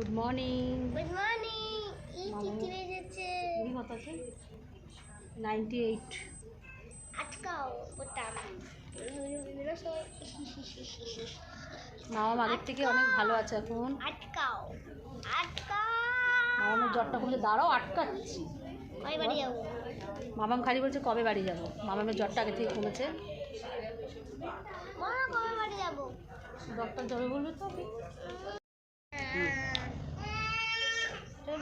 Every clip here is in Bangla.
গুড মর্নিং গুড মর্নিং কত আছে? নাইনটি এইট আটকাও ওটা মামা আগের থেকে অনেক ভালো আছে এখন। আটকাও আটকাও। মামামের জ্বরটা বলছে দাঁড়াও আটকাচ্ছি। মামাম খালি বলছে কবে বাড়ি যাব? মামামের জ্বরটা আগে থেকে কমেছে। কবে বাড়ি যাব? ডক্টর যাবে বলবে তো।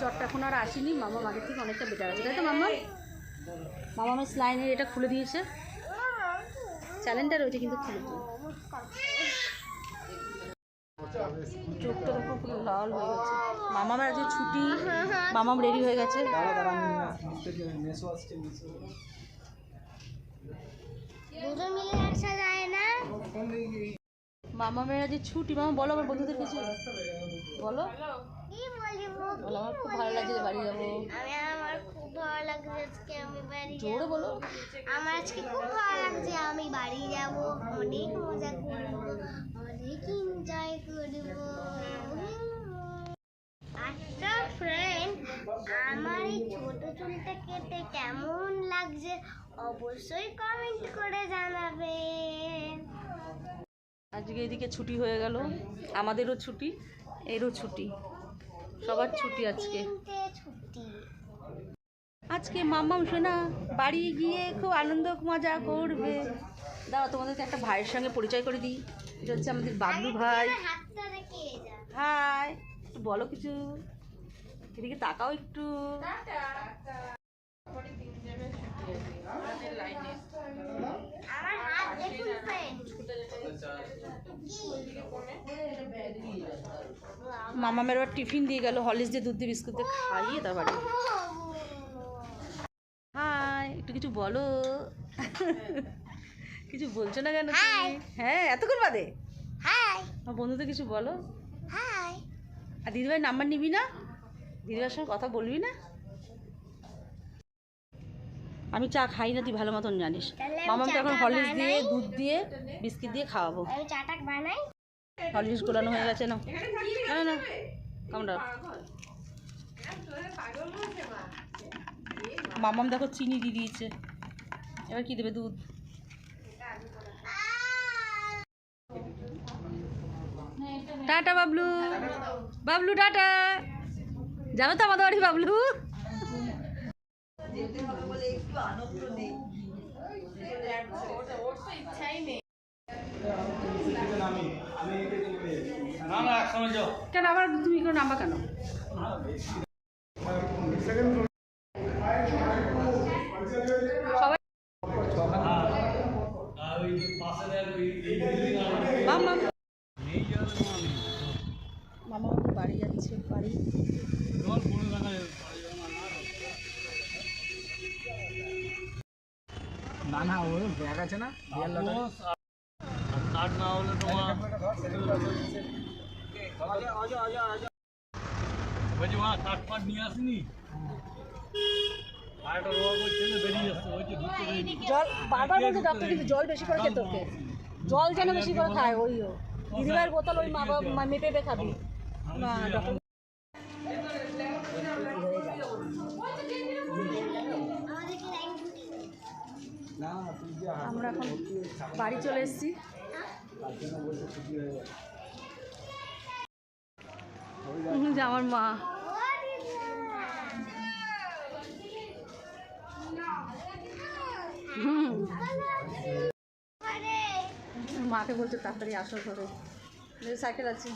জ্বরটা এখন আর আসেনি। মামা আগের থেকে অনেকটা বেটার আছে। তাই তো মামা? মামা আমার স্লাইনের এটা খুলে দিয়েছে। চ্যালেঞ্জটা রয়েছে কিন্তু খুলে দিই চোখটা দেখো পুরো লাল হয়ে গেছে। মামার আজকে ছুটি। মামাম রেডি হয়ে গেছে। মামামের আজকে ছুটি। মামা বলো আমার বন্ধুদের কিছু। বলো আমার খুব ভালো লাগছে যে বাড়ি যাব। আমি আমার খুব ভালো লাগছে আজকে আমি বাড়ি জোরে বলো। আমার আজকে খুব ভালো লাগছে আমি বাড়ি যাব। অনেক মজা করব অনেক এনজয় করব। আচ্ছা ফ্রেন্ড আমার এই ছোট চুলটা কেটে কেমন লাগছে অবশ্যই কমেন্ট করে জানাবে। আজকে এদিকে ছুটি হয়ে গেল। আমাদেরও ছুটি এরও ছুটি। সবার ছুটি আজকে। ছুটি আজকে মাম্মাম শোনা বাড়ি গিয়ে খুব আনন্দ মজা করবে। দাঁড়া তোমাদেরকে একটা ভাইয়ের সঙ্গে পরিচয় করে দিই। এটা হচ্ছে আমাদের বাবলু ভাই। হাই। একটু বলো কিছু। এদিকে তাকাও একটু। মামামের আবার টিফিন দিয়ে গেল হলিস দিয়ে দুধ দিয়ে বিস্কুট দিয়ে খাইয়ে তার বাড়ি। হাই একটু কিছু বলো। কিছু বলছো না কেন হ্যাঁ এতক্ষণ বাদে? হাই। আমার বন্ধুদের কিছু বলো। হাই। আর দিদিভাইয়ের নাম্বার নিবি না? দিদিভাইয়ের সঙ্গে কথা বলবি না? আমি চা খাই না তুই ভালো মতন জানিস। মামাকে এখন হরলিক্স দিয়ে দুধ দিয়ে বিস্কিট দিয়ে খাওয়াবো। হরলিক্স গোলানো হয়ে গেছে না না না কামড়া মামাম দেখো চিনি দিয়ে দিয়েছে। এবার কি দেবে দুধ? টাটা বাবলু। বাবলু টাটা। যাবে তো আমাদের বাড়ি বাবলু? কেন আবার তুমি কোনো নাম্বার কেন মামা বাড়ি যাচ্ছে বাড়ি। ব্যাগ আছে না? কার্ড না হলে তোমার বলছি মা কার্ড ফার্ড নিয়ে আসিনি? কার্ডটা রোয়া করছে না বেরিয়ে যাচ্ছে ওই যে ঢুকতে দেয়নি। জল? বারবার কিন্তু জল বেশি করে খেতে ওকে জল যেন বেশি করে খায় ওইও দিদিভাইয়ের বোতল ওই মা বাবা মা মেপে মেপে খাবি। না ডক্টর আমরা এখন বাড়ি চলে এসেছি। আমার মা। মাকে বলছে তাড়াতাড়ি আসো ঘরে। সাইকেল আছে।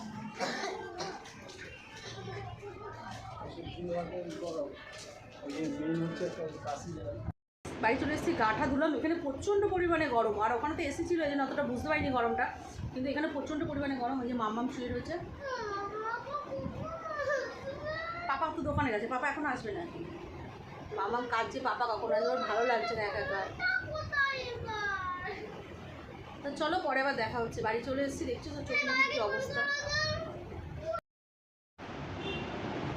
বাড়ি চলে এসেছি গাঠা ধুলাম। এখানে প্রচণ্ড পরিমাণে গরম। আর ওখানে তো এসি ছিল, এই জন্য অতটা বুঝতে পারিনি গরমটা। কিন্তু এখানে প্রচণ্ড পরিমাণে গরম, ওই যে মাম্মাম শুয়ে রয়েছে। মামা দোকানে গেছে, পাপা এখন আসবে না। মামাম কাঁদছে, পাপা কখন আসবে? ভালো লাগছে না একা একা। তো চলো, পরে আবার দেখা হচ্ছে। বাড়ি চলে এসেছি, দেখছ তো চোখ কি অবস্থা।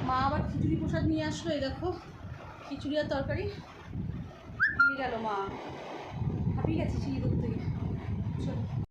মা আবার খিচুড়ি প্রসাদ নিয়ে আসলো, এই দেখো। খিচুড়ি আর তরকারি। গেল মা? হাঁপিয়ে গেছে সিঁড়ি করতে